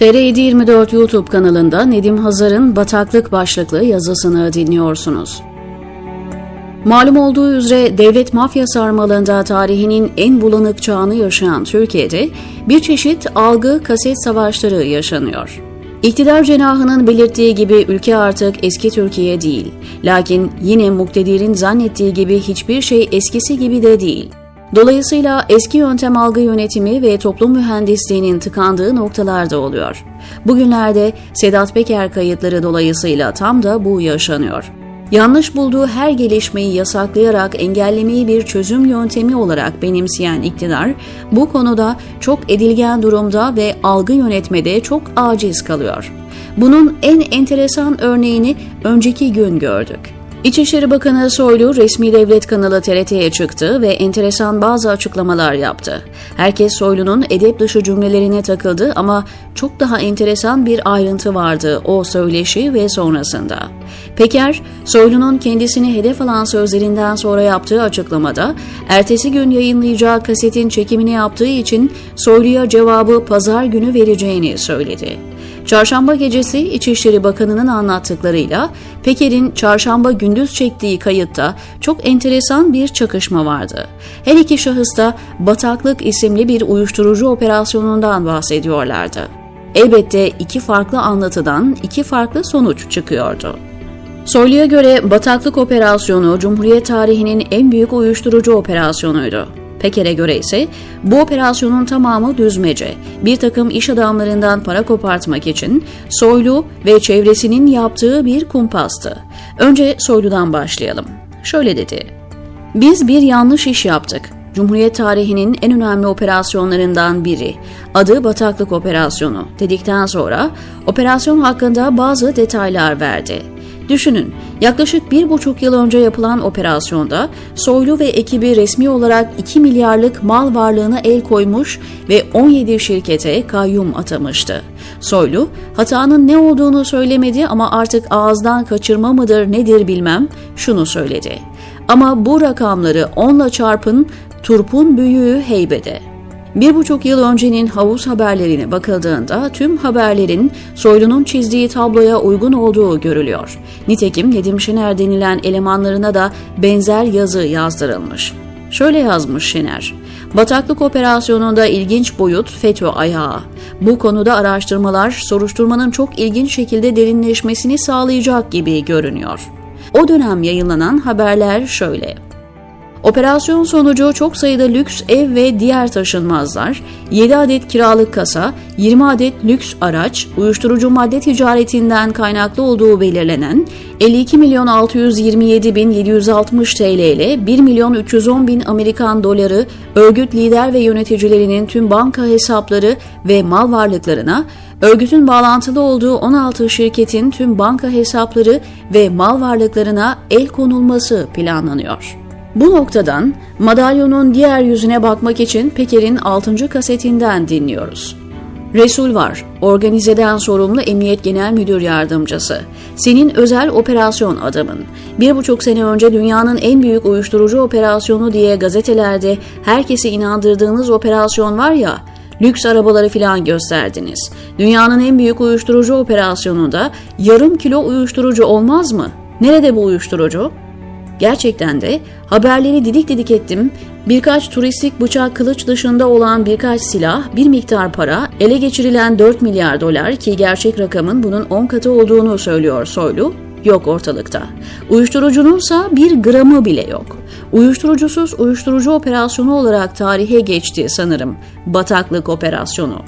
TR724 YouTube kanalında Nedim Hazar'ın Bataklık başlıklı yazısını dinliyorsunuz. Malum olduğu üzere devlet mafya sarmalında tarihinin en bulanık çağını yaşayan Türkiye'de bir çeşit algı kaset savaşları yaşanıyor. İktidar cenahının belirttiği gibi ülke artık eski Türkiye değil. Lakin yine muktedirin zannettiği gibi hiçbir şey eskisi gibi de değil. Dolayısıyla eski yöntem algı yönetimi ve toplum mühendisliğinin tıkandığı noktalarda oluyor. Bugünlerde Sedat Peker kayıtları dolayısıyla tam da bu yaşanıyor. Yanlış bulduğu her gelişmeyi yasaklayarak engellemeyi bir çözüm yöntemi olarak benimseyen iktidar bu konuda çok edilgen durumda ve algı yönetmede çok aciz kalıyor. Bunun en enteresan örneğini önceki gün gördük. İçişleri Bakanı Soylu resmi devlet kanalı TRT'ye çıktı ve enteresan bazı açıklamalar yaptı. Herkes Soylu'nun edep dışı cümlelerine takıldı ama çok daha enteresan bir ayrıntı vardı o söyleşi ve sonrasında. Peker, Soylu'nun kendisini hedef alan sözlerinden sonra yaptığı açıklamada ertesi gün yayınlayacağı kasetin çekimini yaptığı için Soylu'ya cevabı pazar günü vereceğini söyledi. Çarşamba gecesi İçişleri Bakanı'nın anlattıklarıyla Peker'in çarşamba gündüz çektiği kayıtta çok enteresan bir çakışma vardı. Her iki şahıs da Bataklık isimli bir uyuşturucu operasyonundan bahsediyorlardı. Elbette iki farklı anlatıdan iki farklı sonuç çıkıyordu. Soylu'ya göre Bataklık Operasyonu Cumhuriyet tarihinin en büyük uyuşturucu operasyonuydu. Peker'e göre ise bu operasyonun tamamı düzmece, bir takım iş adamlarından para kopartmak için Soylu ve çevresinin yaptığı bir kumpastı. Önce Soylu'dan başlayalım. Şöyle dedi. Biz bir yanlış iş yaptık. Cumhuriyet tarihinin en önemli operasyonlarından biri. Adı Bataklık Operasyonu dedikten sonra operasyon hakkında bazı detaylar verdi. Düşünün, yaklaşık bir buçuk yıl önce yapılan operasyonda Soylu ve ekibi resmi olarak 2 milyarlık mal varlığına el koymuş ve 17 şirkete kayyum atamıştı. Soylu, hatanın ne olduğunu söylemedi ama artık ağızdan kaçırma mıdır nedir bilmem, şunu söyledi. Ama bu rakamları onla çarpın, turpun büyüğü heybede. Bir buçuk yıl öncenin havuz haberlerine bakıldığında tüm haberlerin Soylu'nun çizdiği tabloya uygun olduğu görülüyor. Nitekim Nedim Şener denilen elemanlarına da benzer yazı yazdırılmış. Şöyle yazmış Şener. Bataklık operasyonunda ilginç boyut FETÖ ayağı. Bu konuda araştırmalar soruşturmanın çok ilginç şekilde derinleşmesini sağlayacak gibi görünüyor. O dönem yayınlanan haberler şöyle. Operasyon sonucu çok sayıda lüks ev ve diğer taşınmazlar, 7 adet kiralık kasa, 20 adet lüks araç, uyuşturucu madde ticaretinden kaynaklı olduğu belirlenen 52 milyon 627 bin 760 TL ile 1 milyon 310 bin Amerikan doları örgüt lider ve yöneticilerinin tüm banka hesapları ve mal varlıklarına, örgütün bağlantılı olduğu 16 şirketin tüm banka hesapları ve mal varlıklarına el konulması planlanıyor. Bu noktadan madalyonun diğer yüzüne bakmak için Peker'in 6. kasetinden dinliyoruz. Resul var, organizeden sorumlu Emniyet Genel Müdür Yardımcısı. Senin özel operasyon adamın. Bir buçuk sene önce dünyanın en büyük uyuşturucu operasyonu diye gazetelerde herkesi inandırdığınız operasyon var ya, lüks arabaları filan gösterdiniz. Dünyanın en büyük uyuşturucu operasyonunda yarım kilo uyuşturucu olmaz mı? Nerede bu uyuşturucu? Gerçekten de haberleri didik didik ettim. Birkaç turistik bıçak kılıç dışında olan birkaç silah, bir miktar para, ele geçirilen 4 milyar dolar ki gerçek rakamın bunun 10 katı olduğunu söylüyor Soylu, yok ortalıkta. Uyuşturucununsa bir gramı bile yok. Uyuşturucusuz uyuşturucu operasyonu olarak tarihe geçti sanırım. Bataklık operasyonu.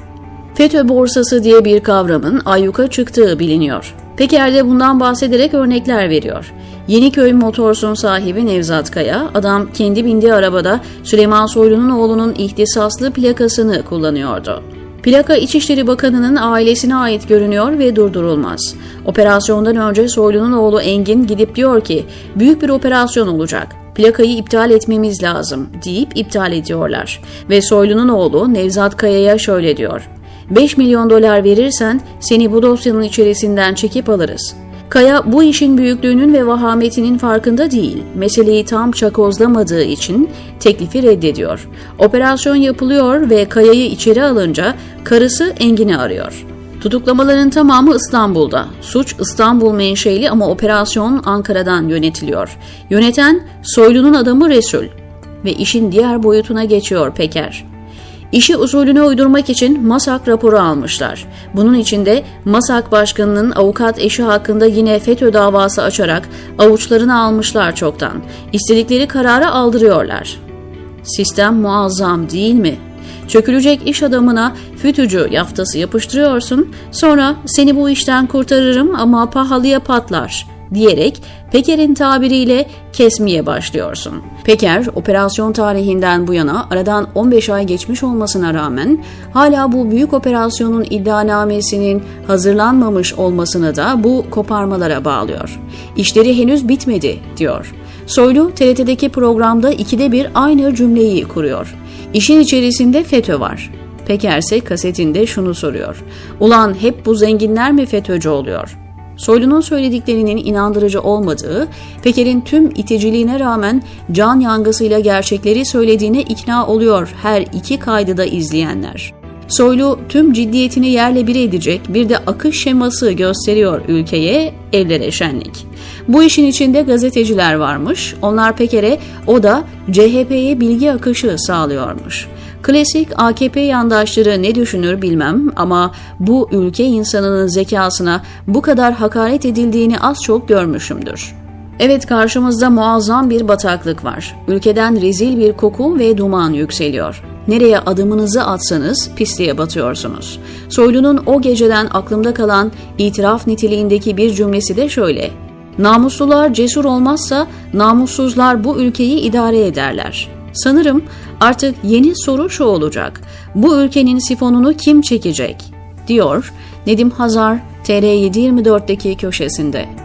FETÖ borsası diye bir kavramın ayyuka çıktığı biliniyor. Peker de bundan bahsederek örnekler veriyor. Yeniköy Motors'un sahibi Nevzat Kaya, adam kendi bindiği arabada Süleyman Soylu'nun oğlunun ihtisaslı plakasını kullanıyordu. Plaka İçişleri Bakanı'nın ailesine ait görünüyor ve durdurulmaz. Operasyondan önce Soylu'nun oğlu Engin gidip diyor ki, büyük bir operasyon olacak plakayı iptal etmemiz lazım deyip iptal ediyorlar. Ve Soylu'nun oğlu Nevzat Kaya'ya şöyle diyor. 5 milyon dolar verirsen seni bu dosyanın içerisinden çekip alırız. Kaya bu işin büyüklüğünün ve vahametinin farkında değil. Meseleyi tam çakozlamadığı için teklifi reddediyor. Operasyon yapılıyor ve Kaya'yı içeri alınca karısı Engin'i arıyor. Tutuklamaların tamamı İstanbul'da. Suç İstanbul menşeli ama operasyon Ankara'dan yönetiliyor. Yöneten Soylu'nun adamı Resul ve işin diğer boyutuna geçiyor Peker. İşi usulüne uydurmak için MASAK raporu almışlar. Bunun için de MASAK başkanının avukat eşi hakkında yine FETÖ davası açarak avuçlarını almışlar çoktan. İstedikleri kararı aldırıyorlar. Sistem muazzam değil mi? Çökülecek iş adamına fütücü yaftası yapıştırıyorsun, sonra seni bu işten kurtarırım ama pahalıya patlar diyerek Peker'in tabiriyle kesmeye başlıyorsun. Peker, operasyon tarihinden bu yana aradan 15 ay geçmiş olmasına rağmen hala bu büyük operasyonun iddianamesinin hazırlanmamış olmasını da bu koparmalara bağlıyor. İşleri henüz bitmedi diyor. Soylu TRT'deki programda ikide bir aynı cümleyi kuruyor. İşin içerisinde FETÖ var. Peker ise kasetinde şunu soruyor. Ulan hep bu zenginler mi FETÖ'cü oluyor? Soylu'nun söylediklerinin inandırıcı olmadığı, Peker'in tüm iticiliğine rağmen can yangısıyla gerçekleri söylediğine ikna oluyor her iki kaydı da izleyenler. Soylu tüm ciddiyetini yerle bir edecek bir de akış şeması gösteriyor ülkeye, evlere şenlik. Bu işin içinde gazeteciler varmış, onlar Peker'e o da CHP'ye bilgi akışı sağlıyormuş. Klasik AKP yandaşları ne düşünür bilmem ama bu ülke insanının zekasına bu kadar hakaret edildiğini az çok görmüşümdür. Evet karşımızda muazzam bir bataklık var. Ülkeden rezil bir koku ve duman yükseliyor. Nereye adımınızı atsanız pisliğe batıyorsunuz. Soylu'nun o geceden aklımda kalan itiraf niteliğindeki bir cümlesi de şöyle. Namuslular cesur olmazsa namussuzlar bu ülkeyi idare ederler. Sanırım artık yeni soru şu olacak. Bu ülkenin sifonunu kim çekecek? diyor Nedim Hazar TR724'deki köşesinde.